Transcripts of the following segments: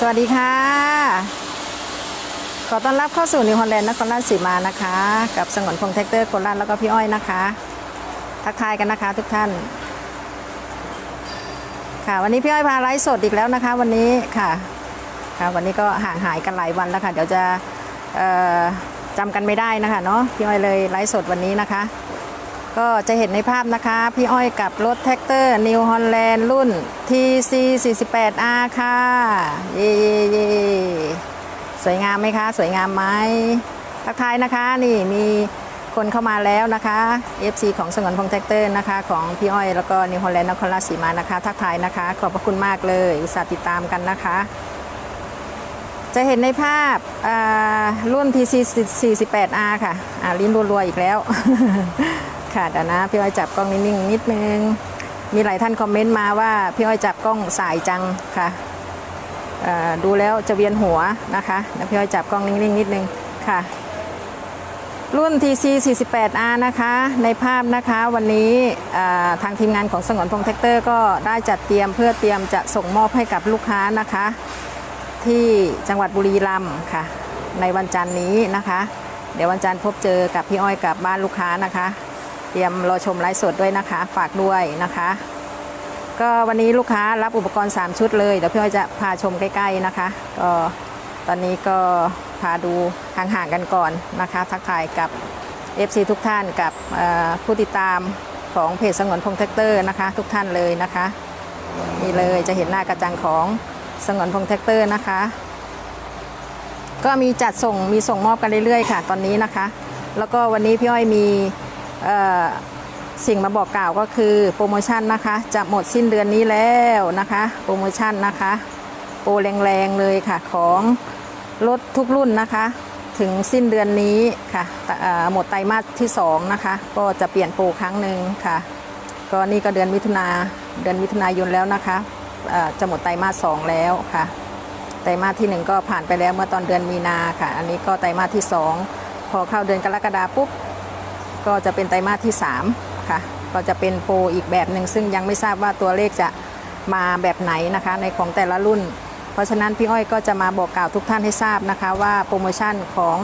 สวัสดีค่ะ ขอต้อนรับเข้าสู่นิวฮอลแลนด์นครราชสีมานะคะ กับสงวนพงแท็กเตอร์โคราชแล้วก็พี่อ้อยนะคะ ทักทายกันนะคะทุกท่าน ค่ะวันนี้พี่อ้อยพาไลฟ์สดอีกแล้วนะคะ วันนี้ค่ะค่ะวันนี้ก็ห่างหายกันหลายวันแล้วค่ะ เดี๋ยวจะจำกันไม่ได้นะคะเนาะพี่อ้อยเลยไลฟ์สดวันนี้นะคะ ก็จะเห็นในภาพนะคะ พี่อ้อยกับรถแท็กเตอร์ New Holland รุ่น TC 48 R ค่ะเย่เย่เย่สวยงามไหมคะ สวยงามไหมทักทายนะคะ นี่มีคนเข้ามาแล้วนะคะ FC ของสงวนพงแท็กเตอร์นะคะ ของพี่อ้อยแล้วก็ New Holland นครราชสีมานะคะ ทักทายนะคะ ขอบพระคุณมากเลยอุตส่าห์ติดตามกันนะคะ จะเห็นในภาพรุ่น TC 48R ค่ะ อ่าลิ้นรัวๆอีกแล้ว ค่ะเดี๋ยวนะพี่อ้อยจับกล้องนิ่งๆนิดนึง มีหลายท่านคอมเมนต์มาว่าพี่อ้อยจับกล้องสายจังค่ะดูแล้วจะเวียนหัวนะคะเดี๋ยวพี่อ้อยจับกล้องนิ่งๆนิดนึงค่ะ รุ่น TC 48R นะคะ ในภาพนะคะวันนี้ทางทีมงานของสงวนพงแท็กเตอร์ก็ได้จัดเตรียมเพื่อเตรียมจะส่งมอบให้กับลูกค้านะคะ ที่จังหวัดบุรีรัมย์ค่ะ ในวันจันทร์นี้นะคะ เดี๋ยววันจันทร์พบเจอกับพี่อ้อยกับบ้านลูกค้านะคะ ตรียมรอชมไลฟ์สดด้วยนะคะ ฝากด้วยนะคะ ก็วันนี้ลูกค้ารับอุปกรณ์ 3 ชุดเลย เดี๋ยวพี่อ้อยจะพาชมใกล้ๆนะคะก็ตอนนี้ก็พาดูห่างๆกันก่อนนะคะ ทักทายกับ FC ทุกท่านกับผู้ติดตามของเพจสงวนพงแท็กเตอร์นะคะ ทุกท่านเลยนะคะ นี่เลยจะเห็นหน้ากระจังของสงวนพงแท็กเตอร์นะคะ ก็มีจัดส่งมีส่งมอบกันเรื่อยๆ ค่ะ ตอนนี้นะคะ แล้วก็วันนี้พี่อ้อยมี สิ่งมาบอกกล่าวก็คือโปรโมชั่นนะคะ จะหมดสิ้นเดือนนี้แล้วนะคะ โปรโมชั่นนะคะ โปรแรงๆเลยค่ะของรถทุกรุ่นนะคะ ถึงสิ้นเดือนนี้ค่ะหมดไตรมาสที่สองนะคะ ก็จะเปลี่ยนโปรครั้งหนึ่งค่ะก็นี่ก็เดือนมิถุนาเดือนมิถุนายนแล้วนะคะจะหมดไตรมาสสองแล้วค่ะ ไตรมาสที่หนึ่งก็ผ่านไปแล้วเมื่อตอนเดือนมีนาค่ะ อันนี้ก็ไตรมาสที่สองพอเข้าเดือนกรกฎาปุ๊บ ก็จะเป็นไตรมาสที่สามค่ะก็จะเป็นโปรอีกแบบหนึ่งซึ่งยังไม่ทราบว่าตัวเลขจะมาแบบไหนนะคะ ในของแต่ละรุ่น เพราะฉะนั้นพี่อ้อยก็จะมาบอกกล่าวทุกท่านให้ทราบนะคะ ว่าโปรโมชั่นของ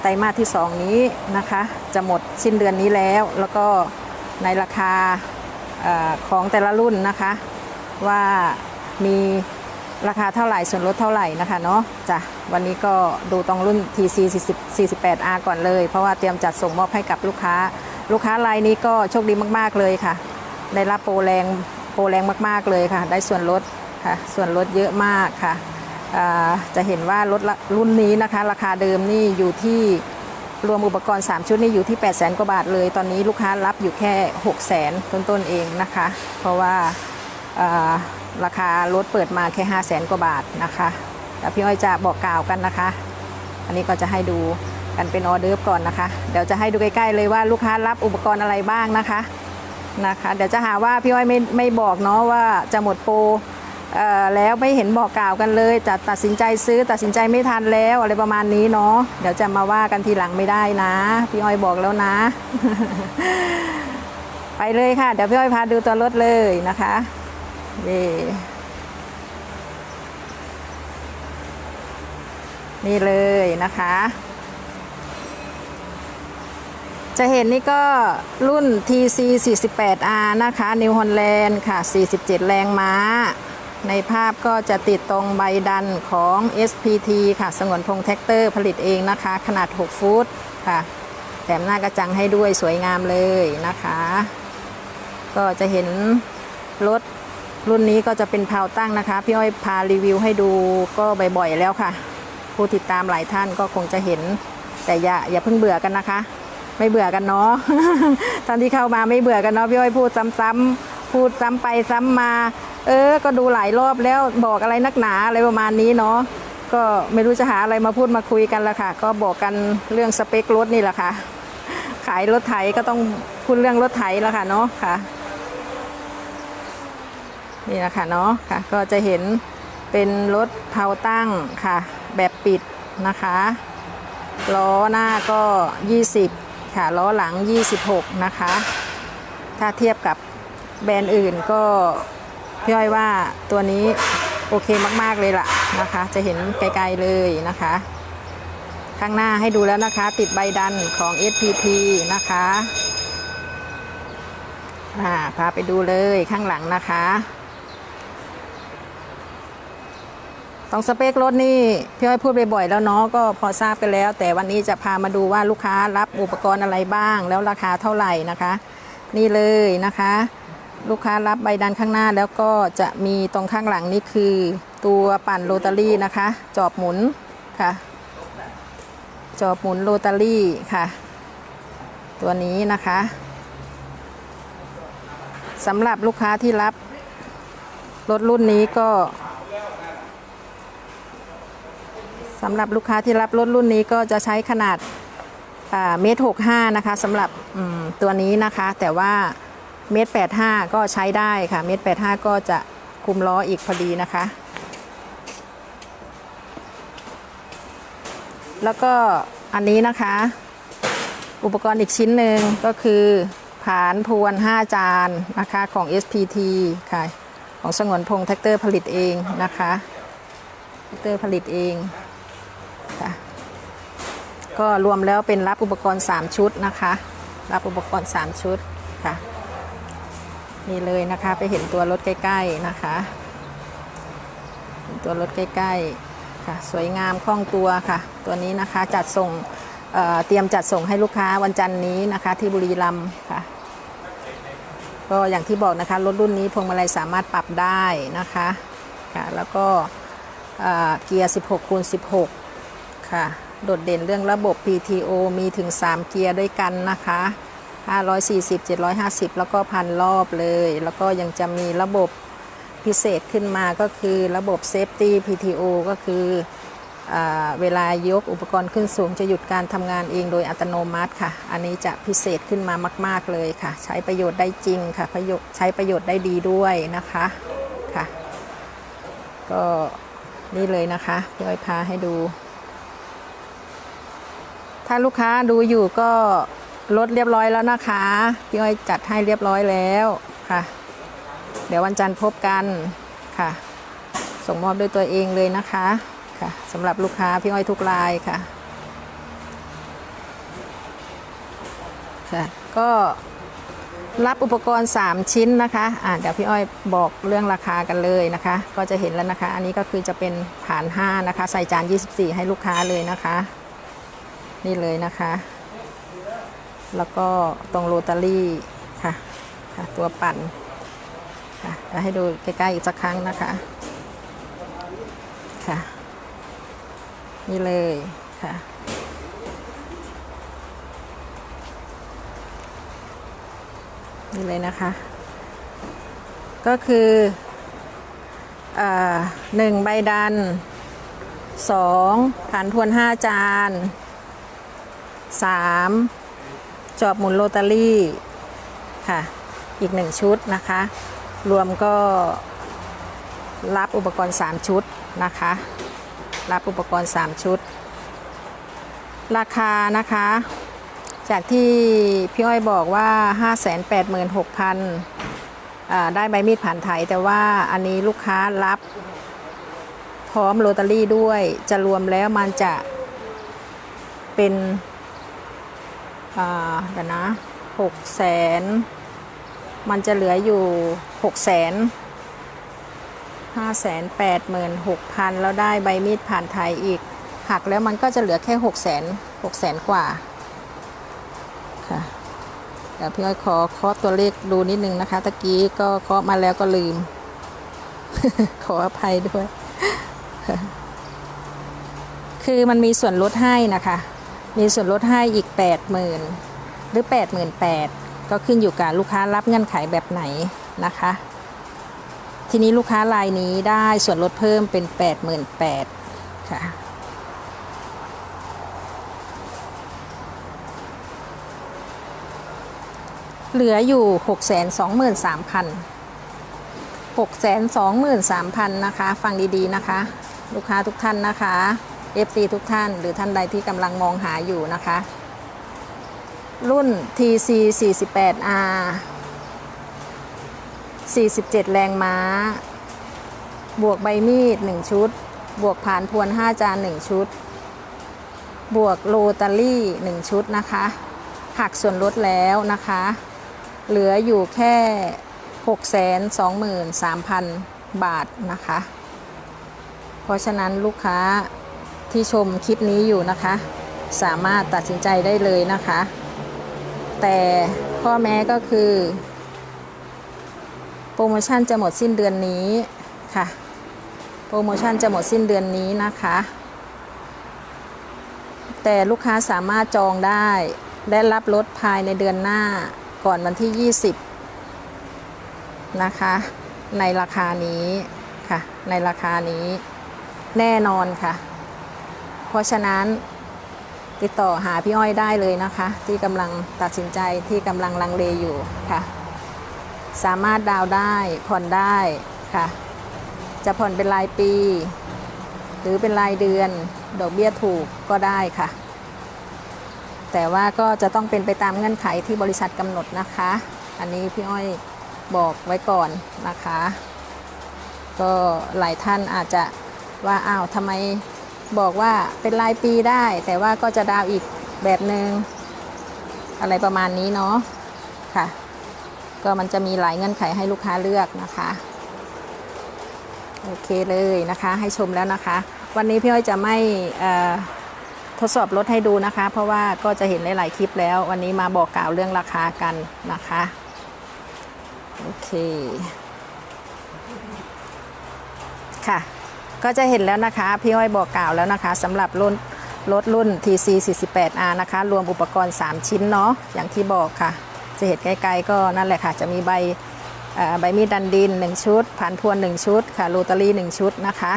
ไตรมาสที่ 2 นี้นะคะ จะหมดสิ้นเดือนนี้แล้ว แล้วก็ในราคาอของแต่ละรุ่นนะคะ ว่ามี ราคาเท่าไหร่ส่วนลดเท่าไหร่นะคะเนาะจ้ะวันนี้ก็ดูตรงรุ่น TC 40 48R ก่อนเลย เพราะว่าเตรียมจัดส่งมอบให้กับลูกค้า ลูกค้ารายนี้ก็โชคดีมากๆเลยค่ะ ได้รับโปรแรงโปรแรงมากๆเลยค่ะ ได้ส่วนลดค่ะ ส่วนลดเยอะมากค่ะจะเห็นว่ารถรุ่นนี้นะคะ ราคาเดิมนี่อยู่ที่รวมอุปกรณ์ 3 ชุดนี่อยู่ที่ 8 0 0 0 0 0กว่าบาทเลย ตอนนี้ลูกค้ารับอยู่แค่ 6 0 0 0 0 0ต้นๆเองนะคะ เพราะว่าอ่า ราคารถเปิดมาแค่ 5 0 0 0 0 0กว่าบาทนะคะแต่พี่อ้อยจะบอกกล่าวกันนะคะ อันนี้ก็จะให้ดูกันเป็นออเดิร์ก่อนนะคะ เดี๋ยวจะให้ดูใกล้ๆเลยว่าลูกค้ารับอุปกรณ์อะไรบ้างนะคะนะคะ เดี๋ยวจะหาว่าพี่อ้อยไม่ไม่บอกเนาะว่าจะหมดโปรเออแล้วไม่เห็นบอกกล่าวกันเลยจะตัดสินใจซื้อตัดสินใจไม่ทันแล้วอะไรประมาณนี้เนาะเดี๋ยวจะมาว่ากันทีหลังไม่ได้นะ พี่อ้อยบอกแล้วนะ ไปเลยค่ะ เดี๋ยวพี่อ้อยพาดูตัวรถเลยนะคะ นี่ นี่เลยนะคะ จะเห็นนี่ก็รุ่น TC 48R นะคะ New Holland ค่ะ 47 แรงม้า ในภาพก็จะติดตรงใบดันของ SPT ค่ะ สงวนพงแท็กเตอร์ผลิตเองนะคะ ขนาด 6 ฟุตค่ะแถมหน้ากระจังให้ด้วยสวยงามเลยนะคะ ก็จะเห็นรถ รุ่นนี้ก็จะเป็นพาวตั้งนะคะ พี่อ้อยพารีวิวให้ดูก็บ่อยๆแล้วค่ะ ผู้ติดตามหลายท่านก็คงจะเห็น แต่อย่าอย่าเพิ่งเบื่อกันนะคะ ไม่เบื่อกันเนาะตอนที่เข้ามาไม่เบื่อกันเนาะพี่อ้อยพูดซ้ำๆพูดซ้ำไปซ้ำมา เออ ก็ดูหลายรอบแล้วบอกอะไรนักหนาอะไรประมาณนี้เนาะก็ไม่รู้จะหาอะไรมาพูดมาคุยกันละค่ะ ก็บอกกันเรื่องสเปครถนี่แหละค่ะ ขายรถไถก็ต้องพูดเรื่องรถไถแล้วค่ะเนาะค่ะ นี่นะคะเนาะค่ะ ก็จะเห็นเป็นรถเผาตั้งค่ะ แบบปิดนะคะล้อหน้าก็ 20 ค่ะล้อหลัง 26 นะคะ ถ้าเทียบกับแบรนด์อื่นก็พี่อ้อยว่าตัวนี้โอเคมาก ๆ เลยล่ะนะคะ จะเห็นไกล ๆ เลยนะคะ ข้างหน้าให้ดูแล้วนะคะ ติดใบดันของ SPT นะคะอ่าพาไปดูเลยข้างหลังนะคะ ต้องสเปครถนี่พี่อ้อยพูดบ่อยๆแล้วเนาะก็พอทราบกันแล้ว แต่วันนี้จะพามาดูว่าลูกค้ารับอุปกรณ์อะไรบ้าง แล้วราคาเท่าไหร่นะคะ นี่เลยนะคะ ลูกค้ารับใบดันข้างหน้าแล้วก็จะมีตรงข้างหลังนี่คือ ตัวปั่นโรตารี่นะคะ จอบหมุนค่ะ จอบหมุนโรตารี่ค่ะ ตัวนี้นะคะสำหรับลูกค้าที่รับรถรุ่นนี้ก็ สำหรับลูกค้าที่รับรถรุ่นนี้ก็จะใช้ขนาดเมตรหกห้านะคะสำหรับตัวนี้นะคะ แต่ว่าเมตรแปดห้าก็ใช้ได้ค่ะเมตรแปดห้าก็จะคุมล้ออีกพอดีนะคะ แล้วก็อันนี้นะคะ อุปกรณ์อีกชิ้นหนึ่งก็คือผานพวน 5 จานนะคะของ SPT ค่ะของสงวนพงษ์แท็กเตอร์ผลิตเองนะคะแท็กเตอร์ผลิตเอง ก็รวมแล้วเป็นรับอุปกรณ์ 3 ชุดนะคะ รับอุปกรณ์ 3 ชุดค่ะนี่เลยนะคะไปเห็นตัวรถใกล้ๆนะคะ ตัวรถใกล้ๆค่ะสวยงามคล่องตัวค่ะ ตัวนี้นะคะจัดส่งเเตรียมจัดส่งให้ลูกค้าวันจันทร์นี้นะคะที่บุรีรัมย์ค่ะก็อย่างที่บอกนะคะรถรุ่นนี้พวงมาลัยสามารถปรับได้นะคะค่ะแล้วก็เเกียร์ 16คูณ16 ค่ะ โดดเด่นเรื่องระบบ PTO มีถึง 3 เกียร์ด้วยกันนะคะ 540 750 แล้วก็พันรอบเลย แล้วก็ยังจะมีระบบพิเศษขึ้นมาก็คือระบบ Safety PTO ก็คืออเวลายกอุปกรณ์ขึ้นสูงจะหยุดการทำงานเองโดยอัตโนมัติค่ะ อันนี้จะพิเศษขึ้นมามาก ๆเลยค่ะ ใช้ประโยชน์ได้จริงค่ะประโยชน์ใช้ประโยชน์ได้ดีด้วยนะคะค่ะ ก็นี่เลยนะคะพี่อ้อยพาให้ดู ถ้าลูกค้าดูอยู่ก็ลดเรียบร้อยแล้วนะคะพี่อ้อยจัดให้เรียบร้อยแล้วค่ะ เดี๋ยววันจันทร์พบกันค่ะ ส่งมอบด้วยตัวเองเลยนะคะค่ะสำหรับลูกค้าพี่อ้อยทุกรายค่ะค่ะก็รับอุปกรณ์ 3 ชิ้นนะคะอ่าเดี๋ยวพี่อ้อยบอกเรื่องราคากันเลยนะคะ ก็จะเห็นแล้วนะคะ อันนี้ก็คือจะเป็นผ่าน 5 นะคะ ใส่จาน 24 ให้ลูกค้าเลยนะคะ นี่เลยนะคะ แล้วก็ตรงโรตารี่ค่ะค่ะ ตัวปั่นค่ะจะให้ดูใกล้ๆอีกสักครั้งนะคะค่ะ นี่เลยค่ะนี่เลยนะคะ ก็คือเอ่อหนึ่งใบดันสองฐานทวนห้าจาน สามจอบหมุนโรตารี่ค่ะ อีกหนึ่งชุดนะคะ รวมก็รับอุปกรณ์ 3 ชุดนะคะ รับอุปกรณ์ 3 ชุด ราคานะคะ จากที่พี่อ้อยบอกว่า 586,000อ่าได้ใบมีดผ่านไถแต่ว่าอันนี้ลูกค้ารับพร้อมโรตารี่ด้วยจะรวมแล้วมันจะเป็น เดี๋ยวนะหกแสนมันจะเหลืออยู่หกแสนห้าแสนแปดหมื่นหกพันแล้วได้ใบมีดผ่านไทยอีก หักแล้วมันก็จะเหลือแค่หกแสนหกแสนกว่าค่ะเดี๋ยวพี่อ้อยขอเคาะตัวเลขดูนิดนึงนะคะตะกี้ก็เคาะมาแล้วก็ลืม ขออภัยด้วย คือมันมีส่วนลดให้นะคะ มีส่วนลดให้อีก 8 0,000 หรือ 88,000 ก็ขึ้นอยู่กับลูกค้ารับเงื่อนไขแบบไหนนะคะ ทีนี้ลูกค้ารายนี้ได้ส่วนลดเพิ่มเป็น 88,000 ค่ะเหลืออยู่ 623,000 623,000 นะคะ ฟังดีๆนะคะ ลูกค้าทุกท่านนะคะ FC ทุกท่านหรือท่านใดที่กำลังมองหาอยู่นะคะ รุ่น TC 48R 47 แรงม้า บวกใบมีด 1 ชุด บวกผ่านพวน 5 จาน 1 ชุด บวกโรตารี่ 1 ชุดนะคะ หักส่วนลดแล้วนะคะ เหลืออยู่แค่ 623,000 บาทนะคะ เพราะฉะนั้นลูกค้า ที่ชมคลิปนี้อยู่นะคะ สามารถตัดสินใจได้เลยนะคะ แต่ข้อแม้ก็คือ โปรโมชั่นจะหมดสิ้นเดือนนี้ค่ะ โปรโมชั่นจะหมดสิ้นเดือนนี้นะคะ แต่ลูกค้าสามารถจองได้และรับรถภายในเดือนหน้าก่อนวันที่ 20 นะคะ ในราคานี้ค่ะ ในราคานี้แน่นอนค่ะ เพราะฉะนั้นติดต่อหาพี่อ้อยได้เลยนะคะ ที่กำลังตัดสินใจที่กำลังลังเลอยู่ค่ะ สามารถดาวได้ผ่อนได้ค่ะ จะผ่อนเป็นรายปี หรือเป็นรายเดือน ดอกเบี้ยถูกก็ได้ค่ะ แต่ว่าก็จะต้องเป็นไปตามเงื่อนไขที่บริษัทกำหนดนะคะ อันนี้พี่อ้อยบอกไว้ก่อนนะคะ ก็หลายท่านอาจจะว่าอ้าวทำไม บอกว่าเป็นรายปีได้ แต่ว่าก็จะดาวอีกแบบหนึง่งอะไรประมาณนี้เนาะค่ะ ก็มันจะมีหลายเงื่อนไขให้ลูกค้าเลือกนะคะโอเคเลยนะคะให้ชมแล้วนะคะ วันนี้พี่อ้อยจะไม่ทดสอบรถให้ดูนะคะ เพราะว่าก็จะเห็นหลาย ๆ คลิปแล้ว วันนี้มาบอกกล่าวเรื่องราคากันนะคะโอเคค่ะ ก็จะเห็นแล้วนะคะ พี่อ้อยบอกกล่าวแล้วนะคะสำหรับรุ่นรถรุ่น TC 48R นะคะ รวมอุปกรณ์ 3 ชิ้นเนาะอย่างที่บอกค่ะ จะเห็นไกลๆก็นั่นแหละค่ะ จะมีใบใบมีดดันดิน 1 ชุดผ่านพวน 1 ชุดค่ะโรตารี่ 1 ชุดนะคะ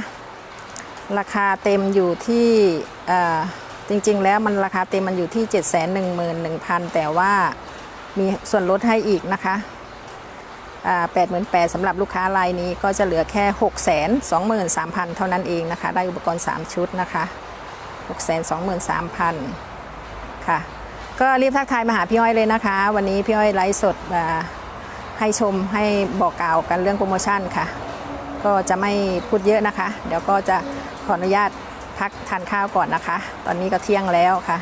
ราคาเต็มอยู่ที่จริงๆ แล้วมันราคาเต็มมันอยู่ที่ 711,000 แต่ว่ามีส่วนลดให้อีกนะคะ แปดหมื่นแปดสำหรับลูกค้ารายนี้ก็จะเหลือแค่ 6 2 3 0 0 0 เท่านั้นเองนะคะ ได้อุปกรณ์ 3 ชุดนะคะ 6 2 3 0 0 0 ค่ะ ก็รีบทักทายมาหาพี่อ้อยเลยนะคะ วันนี้พี่อ้อยไลฟ์สดให้ชมให้บอกกล่าวกันเรื่องโปรโมชั่นค่ะ ก็จะไม่พูดเยอะนะคะ เดี๋ยวก็จะขออนุญาตพักทานข้าวก่อนนะคะ ตอนนี้ก็เที่ยงแล้วค่ะ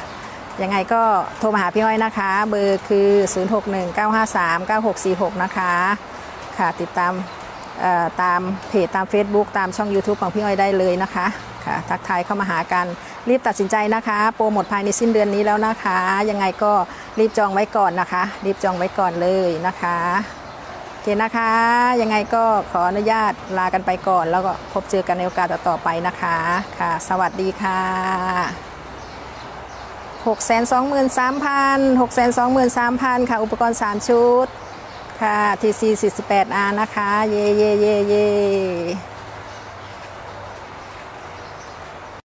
ยังไงก็โทรมาหาพี่อ้อยนะคะ เบอร์คือ 0619539646 นะคะ ค่ะติดตามตามเพจตาม Facebook ตามช่อง YouTube ของพี่อ้อยได้เลยนะคะค่ะทักทายเข้ามาหากันรีบตัดสินใจนะคะ โปรหมดภายในสิ้นเดือนนี้แล้วนะคะ ยังไงก็รีบจองไว้ก่อนนะคะ รีบจองไว้ก่อนเลยนะคะโอเคนะคะ ยังไงก็ขออนุญาตลากันไปก่อน แล้วก็พบเจอกันในโอกาสต่อๆไปนะคะค่ะ สวัสดีค่ะ 623,000 623,000 ค่ะ อุปกรณ์ 3 ชุด ค่ะ TC 48R นะคะ เย่เย่เย่เย่